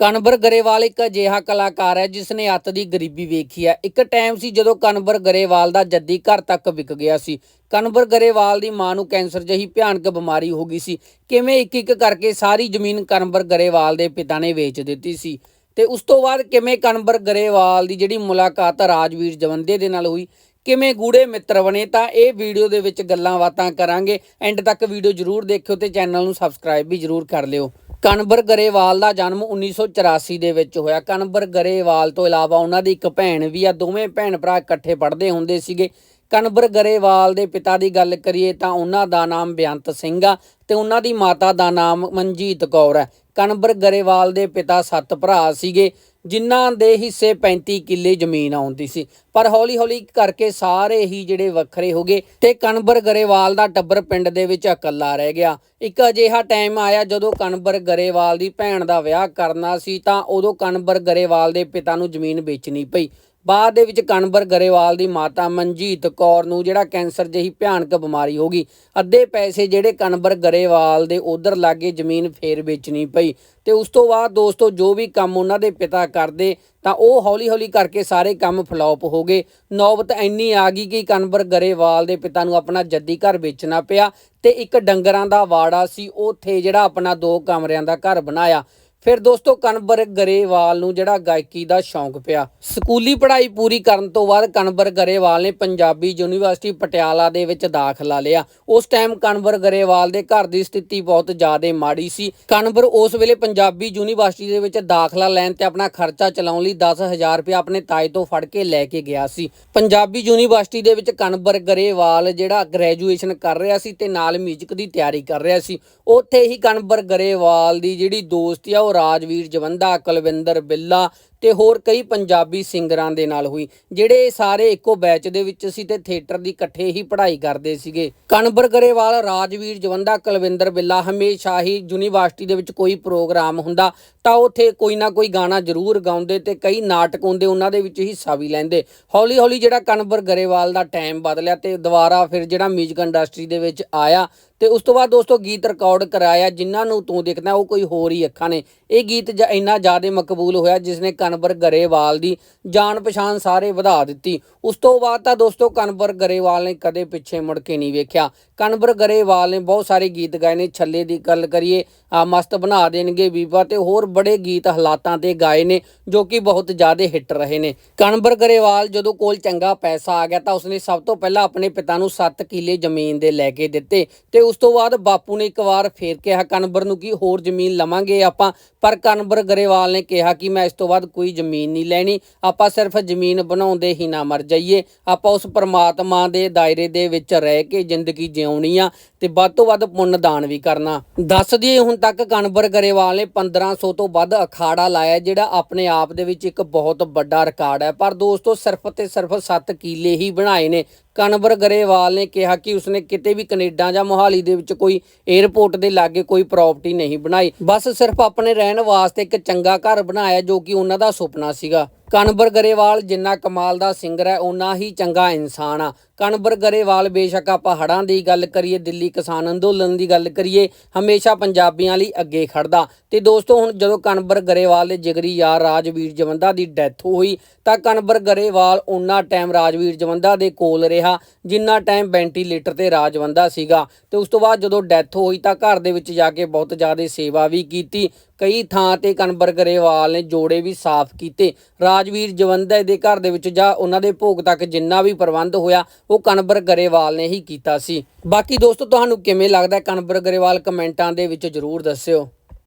ਕਨਵਰ ਗਰੇਵਾਲ ਇੱਕ ਅਜਿਹਾ ਕਲਾਕਾਰ ਹੈ ਜਿਸ ਨੇ ਅੱਤ ਦੀ ਗਰੀਬੀ ਵੇਖੀ ਹੈ। ਇੱਕ ਟਾਈਮ ਸੀ ਜਦੋਂ ਕਨਵਰ ਗਰੇਵਾਲ ਦਾ ਜੱਦੀ ਘਰ ਤੱਕ ਵਿਕ ਗਿਆ ਸੀ। ਕਨਵਰ ਗਰੇਵਾਲ ਦੀ ਮਾਂ ਨੂੰ ਕੈਂਸਰ ਜਿਹੀ ਭਿਆਨਕ ਬਿਮਾਰੀ ਹੋ ਗਈ ਸੀ। ਕਿਵੇਂ ਇੱਕ ਇੱਕ ਕਰਕੇ ਸਾਰੀ ਜ਼ਮੀਨ ਕਨਵਰ ਗਰੇਵਾਲ ਦੇ ਪਿਤਾ ਨੇ ਵੇਚ ਦਿੱਤੀ ਸੀ। ਤੇ ਉਸ ਤੋਂ ਬਾਅਦ ਕਿਵੇਂ ਕਨਵਰ ਗਰੇਵਾਲ ਦੀ ਜਿਹੜੀ ਮੁਲਾਕਾਤ ਰਾਜਵੀਰ ਜਵੰਦੇ ਦੇ ਨਾਲ ਹੋਈ, ਕਿਵੇਂ ਗੂੜੇ ਮਿੱਤਰ ਬਣੇ, ਤਾਂ ਇਹ ਵੀਡੀਓ ਦੇ ਵਿੱਚ ਗੱਲਾਂ ਬਾਤਾਂ ਕਰਾਂਗੇ। ਐਂਡ ਤੱਕ ਵੀਡੀਓ ਜਰੂਰ ਦੇਖਿਓ ਤੇ ਚੈਨਲ ਨੂੰ ਸਬਸਕ੍ਰਾਈਬ ਵੀ ਜਰੂਰ ਕਰ ਲਿਓ। ਕਨਵਰ ਗਰੇਵਾਲ ਦਾ ਜਨਮ 1984 ਦੇ ਵਿੱਚ ਹੋਇਆ। ਕਨਵਰ ਗਰੇਵਾਲ ਤੋਂ ਇਲਾਵਾ ਉਹਨਾਂ ਦੀ ਇੱਕ ਭੈਣ ਵੀ ਆ। ਦੋਵੇਂ ਭੈਣ ਭਰਾ ਇਕੱਠੇ ਪੜ੍ਹਦੇ ਹੁੰਦੇ ਸੀਗੇ। ਕਨਵਰ ਗਰੇਵਾਲ ਦੇ ਪਿਤਾ ਦੀ ਗੱਲ ਕਰੀਏ ਤਾਂ ਉਹਨਾਂ ਦਾ ਨਾਮ ਬੇਅੰਤ ਸਿੰਘ ਆ ਤੇ ਉਹਨਾਂ ਦੀ ਮਾਤਾ ਦਾ ਨਾਮ ਮਨਜੀਤ ਕੌਰ ਹੈ ਕਨਵਰ ਗਰੇਵਾਲ ਦੇ ਪਿਤਾ ਸੱਤ ਭਰਾ ਸੀਗੇ। ਜਿਨ੍ਹਾਂ ਦੇ ਹਿੱਸੇ 35 ਕਿੱਲੇ ਜ਼ਮੀਨ ਆਉਂਦੀ ਸੀ। ਪਰ ਹੌਲੀ-ਹੌਲੀ ਕਰਕੇ ਸਾਰੇ ਹੀ ਜਿਹੜੇ ਵੱਖਰੇ ਹੋ ਗਏ ਤੇ ਕਨਵਰ ਗਰੇਵਾਲ ਦਾ ਟੱਬਰ ਪਿੰਡ ਦੇ ਵਿੱਚ ਇਕੱਲਾ ਰਹਿ ਗਿਆ। ਇੱਕ ਅਜਿਹਾ ਟਾਈਮ ਆਇਆ ਜਦੋਂ ਕਨਵਰ ਗਰੇਵਾਲ ਦੀ ਭੈਣ ਦਾ ਵਿਆਹ ਕਰਨਾ ਸੀ ਤਾਂ ਉਦੋਂ ਕਨਵਰ ਗਰੇਵਾਲ ਦੇ ਪਿਤਾ ਨੂੰ ਜ਼ਮੀਨ ਵੇਚਣੀ ਪਈ। ਬਾਅਦ ਦੇ ਵਿੱਚ ਕਨਵਰ ਗਰੇਵਾਲ ਦੀ ਮਾਤਾ ਮਨਜੀਤ ਕੌਰ ਨੂੰ ਜਿਹੜਾ ਕੈਂਸਰ ਜਿਹੀ ਭਿਆਨਕ ਬਿਮਾਰੀ ਹੋ ਗਈ। ਅੱਧੇ ਪੈਸੇ ਜਿਹੜੇ ਕਨਵਰ ਗਰੇਵਾਲ ਦੇ ਉਧਰ ਲਾਗੇ ਜ਼ਮੀਨ ਫੇਰ ਵੇਚਣੀ ਪਈ। ਤੇ ਉਸ ਤੋਂ ਬਾਅਦ ਦੋਸਤੋ, ਜੋ ਵੀ ਕੰਮ ਉਹਨਾਂ ਦੇ ਪਿਤਾ ਕਰਦੇ, ਤਾਂ ਉਹ ਹੌਲੀ-ਹੌਲੀ ਕਰਕੇ ਸਾਰੇ ਕੰਮ ਫਲॉप ਹੋ ਗਏ। ਨੌਬਤ ਇੰਨੀ ਆ ਗਈ ਕਿ ਕਨਵਰ ਗਰੇਵਾਲ ਦੇ ਪਿਤਾ ਨੂੰ ਆਪਣਾ ਜੱਦੀ ਘਰ ਵੇਚਣਾ ਪਿਆ ਤੇ ਇੱਕ ਡੰਗਰਾਂ ਦਾ ਵਾੜਾ ਸੀ। ਉੱਥੇ ਜਿਹੜਾ ਆਪਣਾ ਦੋ ਕਮਰਿਆਂ ਦਾ ਘਰ ਬਣਾਇਆ। ਫਿਰ ਦੋਸਤੋ ਕਨਵਰ ਗਰੇਵਾਲ ਨੂੰ ਜਿਹੜਾ ਗਾਇਕੀ ਦਾ ਸ਼ੌਂਕ ਪਿਆ। ਸਕੂਲੀ ਪੜ੍ਹਾਈ ਪੂਰੀ ਕਰਨ ਤੋਂ ਬਾਅਦ ਕਨਵਰ ਗਰੇਵਾਲ ਨੇ ਪੰਜਾਬੀ ਯੂਨੀਵਰਸਿਟੀ ਪਟਿਆਲਾ ਦੇ ਵਿੱਚ ਦਾਖਲਾ ਲਿਆ। ਉਸ ਟਾਈਮ ਕਨਵਰ ਗਰੇਵਾਲ ਦੇ ਘਰ ਦੀ ਸਥਿਤੀ ਬਹੁਤ ਜ਼ਿਆਦਾ ਮਾੜੀ ਸੀ। ਕਨਵਰ ਉਸ ਵੇਲੇ ਪੰਜਾਬੀ ਯੂਨੀਵਰਸਿਟੀ ਦੇ ਵਿੱਚ ਦਾਖਲਾ ਲੈਣ ਤੇ ਆਪਣਾ ਖਰਚਾ ਚਲਾਉਣ ਲਈ 10000 ਰੁਪਏ ਆਪਣੇ ਤਾਏ ਤੋਂ ਫੜ ਕੇ ਲੈ ਕੇ ਗਿਆ ਸੀ। ਪੰਜਾਬੀ ਯੂਨੀਵਰਸਿਟੀ ਦੇ ਵਿੱਚ ਕਨਵਰ ਗਰੇਵਾਲ ਜਿਹੜਾ ਗ੍ਰੈਜੂਏਸ਼ਨ ਕਰ ਰਿਹਾ ਸੀ ਤੇ ਨਾਲ ਮਿਊਜ਼ਿਕ ਦੀ ਤਿਆਰੀ ਕਰ ਰਿਹਾ ਸੀ। ਉੱਥੇ ਹੀ ਕਨਵਰ ਗਰੇਵਾਲ ਦੀ ਜਿਹੜੀ ਦੋਸਤੀ ਆ, ਉਹ ਰਾਜਵੀਰ ਜਵੰਦਾ ਕੁਲਵਿੰਦਰ ਬਿੱਲਾ ਤੇ ਹੋਰ ਕਈ ਪੰਜਾਬੀ ਸਿੰਗਰਾਂ ਦੇ ਨਾਲ ਹੋਈ। ਜਿਹੜੇ ਸਾਰੇ ਇੱਕੋ ਬੈਚ ਦੇ ਵਿੱਚ ਸੀ ਤੇ ਥੀਏਟਰ ਦੀ ਇਕੱਠੇ ਹੀ ਪੜ੍ਹਾਈ ਕਰਦੇ ਸੀਗੇ। ਕਨਵਰ ਗਰੇਵਾਲ, ਰਾਜਵੀਰ, ਜਵੰਦਾ, ਕੁਲਵਿੰਦਰ ਬਿੱਲਾ, ਹਮੇਸ਼ਾ ਹੀ ਯੂਨੀਵਰਸਿਟੀ ਦੇ ਵਿੱਚ ਕੋਈ ਪ੍ਰੋਗਰਾਮ ਹੁੰਦਾ ਤਾਂ ਉੱਥੇ ਕੋਈ ਨਾ ਕੋਈ ਗਾਣਾ ਜ਼ਰੂਰ ਗਾਉਂਦੇ ਤੇ ਕਈ ਨਾਟਕ ਹੁੰਦੇ ਉਹਨਾਂ ਦੇ ਵਿੱਚ ਹਿੱਸਾ ਵੀ ਲੈਂਦੇ। ਹੌਲੀ ਹੌਲੀ ਜਿਹੜਾ ਕਨਵਰ ਗਰੇਵਾਲ ਦਾ ਟਾਈਮ ਬਦਲਿਆ ਤੇ ਦੁਬਾਰਾ ਫਿਰ ਜਿਹੜਾ ਮਿਊਜ਼ਿਕ ਇੰਡਸਟਰੀ ਦੇ ਵਿੱਚ ਆਇਆ ਤੇ ਉਸ ਤੋਂ ਬਾਅਦ ਦੋਸਤੋ ਗੀਤ ਰਿਕਾਰਡ ਕਰਾਇਆ, ਜਿਨ੍ਹਾਂ ਨੂੰ ਤੂੰ ਦੇਖਦਾ ਉਹ ਕੋਈ ਹੋਰ ਹੀ ਅੱਖਾਂ ਨੇ। ਇਹ ਗੀਤ ਜ- ਇੰਨਾ ਜ਼ਿਆਦਾ ਮਕਬੂਲ ਹੋਇਆ ਜਿਸ ਨੇ ਕਨਵਰ ਗਰੇਵਾਲ ਦੀ ਜਾਣ ਪਛਾਣ ਸਾਰੇ ਵਧਾ ਦਿੱਤੀ। ਉਸ ਤੋਂ ਬਾਅਦ ਤਾਂ ਦੋਸਤੋ ਕਨਵਰ ਗਰੇਵਾਲ ਨੇ ਕਦੇ ਪਿੱਛੇ ਮੁੜ ਕੇ ਨਹੀਂ ਵੇਖਿਆ। ਕਨਵਰ ਗਰੇਵਾਲ ਨੇ ਬਹੁਤ ਸਾਰੇ ਗੀਤ ਗਾਏ ਨੇ। ਛੱਲੇ ਦੀ ਗੱਲ ਕਰੀਏ, ਆ ਮਸਤ ਬਣਾ ਦੇਣਗੇ ਬੀਬਾ ਤੇ ਹੋਰ ਬੜੇ ਗੀਤ ਹਾਲਾਤਾਂ ਤੇ ਗਾਏ ਨੇ, ਜੋ ਕਿ ਬਹੁਤ ਜ਼ਿਆਦਾ ਹਿੱਟ ਰਹੇ ਨੇ। ਕਨਵਰ ਗਰੇਵਾਲ ਜਦੋਂ ਕੋਲ ਚੰਗਾ ਪੈਸਾ ਆ ਗਿਆ ਤਾਂ ਉਸਨੇ ਸਭ ਤੋਂ ਪਹਿਲਾਂ ਆਪਣੇ ਪਿਤਾ ਨੂੰ 7 ਕਿੱਲੇ ਜ਼ਮੀਨ ਦੇ ਲੈ ਕੇ ਦਿੱਤੇ ਤੇ ਉਸ ਤੋਂ ਬਾਅਦ ਬਾਪੂ ਨੇ ਇੱਕ ਵਾਰ ਫੇਰ ਕਿਹਾ, ਕਨਵਰ ਨੂੰ ਕਿ ਹੋਰ ਜ਼ਮੀਨ ਲਵਾਂਗੇ ਆਪਾਂ? ਪਰ ਕਨਵਰ ਗਰੇਵਾਲ ਨੇ ਕਿਹਾ ਕਿ ਮੈਂ ਇਸ ਤੋਂ ਬਾਅਦ ਕੋਈ ਜ਼ਮੀਨ ਨਹੀਂ ਲੈਣੀ, ਆਪਾਂ ਸਿਰਫ ਜ਼ਮੀਨ ਬਣਾਉਂਦੇ ਹੀ ਨਾ ਮਰ ਜਾਈਏ। ਆਪਾਂ ਉਸ ਪਰਮਾਤਮਾ ਦੇ ਦਾਇਰੇ ਦੇ ਵਿੱਚ ਰਹਿ ਕੇ ਜ਼ਿੰਦਗੀ ਆਉਣੀ ਆ ਤੇ ਵੱਧ ਤੋਂ ਵੱਧ ਪੁੰਨ ਦਾਨ ਵੀ ਕਰਨਾ। ਦੱਸ ਦਈਏ ਹੁਣ ਤੱਕ ਕਨਵਰ ਗਰੇਵਾਲ ਨੇ 1500 ਤੋਂ ਵੱਧ ਅਖਾੜਾ ਲਾਇਆ ਜਿਹੜਾ ਆਪਣੇ ਆਪ ਦੇ ਵਿੱਚ ਇੱਕ ਬਹੁਤ ਵੱਡਾ ਰਿਕਾਰਡ ਹੈ। ਪਰ ਦੋਸਤੋ, ਸਿਰਫ ਤੇ ਸਿਰਫ 7 ਕੀਲੇ ਹੀ ਬਣਾਏ ਨੇ। ਕਨਵਰ ਗਰੇਵਾਲ ਨੇ ਕਿਹਾ ਕਿ ਉਸਨੇ ਕਿਤੇ ਵੀ ਕੈਨੇਡਾ ਜਾਂ ਮੋਹਾਲੀ ਦੇ ਵਿੱਚ ਕੋਈ 에ਅਰਪੋਰਟ ਦੇ ਲਾਗੇ ਕੋਈ ਪ੍ਰਾਪਰਟੀ ਨਹੀਂ ਬਣਾਈ। ਬਸ ਸਿਰਫ ਆਪਣੇ ਰਹਿਣ ਵਾਸਤੇ ਇੱਕ ਚੰਗਾ ਘਰ ਬਣਾਇਆ, ਜੋ ਕਿ ਉਹਨਾਂ ਦਾ ਸੁਪਨਾ ਸੀਗਾ। ਕਨਵਰ ਗਰੇਵਾਲ ਜਿੰਨਾ ਕਮਾਲ ਦਾ ਸਿੰਗਰ ਹੈ, ਓਨਾ ਹੀ ਚੰਗਾ ਇਨਸਾਨ ਆ। ਕਨਵਰ ਗਰੇਵਾਲ ਬੇਸ਼ੱਕ ਆਪਾਂ ਹੜਾਂ ਦੀ ਗੱਲ ਕਰੀਏ, ਦਿੱਲੀ ਕਿਸਾਨ ਅੰਦੋਲਨ ਦੀ ਗੱਲ ਕਰੀਏ, ਹਮੇਸ਼ਾ ਪੰਜਾਬੀਆਂ ਲਈ ਅੱਗੇ ਖੜਦਾ। ਤੇ ਦੋਸਤੋ, ਹੁਣ ਜਦੋਂ ਕਨਵਰ ਗਰੇਵਾਲ ਦੇ ਜਿਗਰੀ ਯਾਰ ਰਾਜਵੀਰ ਜਵੰਦਾ ਦੀ ਡੈਥ ਹੋਈ, ਤਾਂ ਕਨਵਰ ਗਰੇਵਾਲ ਉਹਨਾਂ ਟਾਈਮ ਰਾਜਵੀਰ ਜਵੰਦਾ ਦੇ ਕੋਲ ਰਿਹਾ, ਜਿੰਨਾ ਟਾਈਮ ਵੈਂਟੀਲੇਟਰ ਤੇ ਰਾਜਵੰਦਾ ਸੀਗਾ। ਤੇ ਉਸ ਤੋਂ ਬਾਅਦ ਜਦੋਂ ਡੈਥ ਹੋਈ, ਤਾਂ ਘਰ ਦੇ ਵਿੱਚ ਜਾ ਕੇ ਬਹੁਤ ਜ਼ਿਆਦਾ ਸੇਵਾ ਵੀ ਕੀਤੀ। ਕਈ ਥਾਂ ਤੇ ਕਨਵਰ ਗਰੇਵਾਲ ਨੇ ਜੋੜੇ ਵੀ ਸਾਫ਼ ਕੀਤੇ ਰਾਜਵੀਰ ਜਵੰਦਾ ਦੇ ਘਰ ਦੇ ਵਿੱਚ ਜਾਂ ਉਹਨਾਂ ਦੇ ਭੋਗ ਤੱਕ ਜਿੰਨਾ ਵੀ ਪ੍ਰਬੰਧ ਹੋਇਆ, ਉਹ ਕਨਵਰ ਗਰੇਵਾਲ ਨੇ ਹੀ ਕੀਤਾ ਸੀ ਬਾਕੀ ਦੋਸਤੋ, ਤੁਹਾਨੂੰ ਕਿਵੇਂ ਲੱਗਦਾ ਹੈ? ਕਨਵਰ ਗਰੇਵਾਲ ਕਮੈਂਟਾਂ ਦੇ ਵਿੱਚ ਜਰੂਰ ਦੱਸਿਓ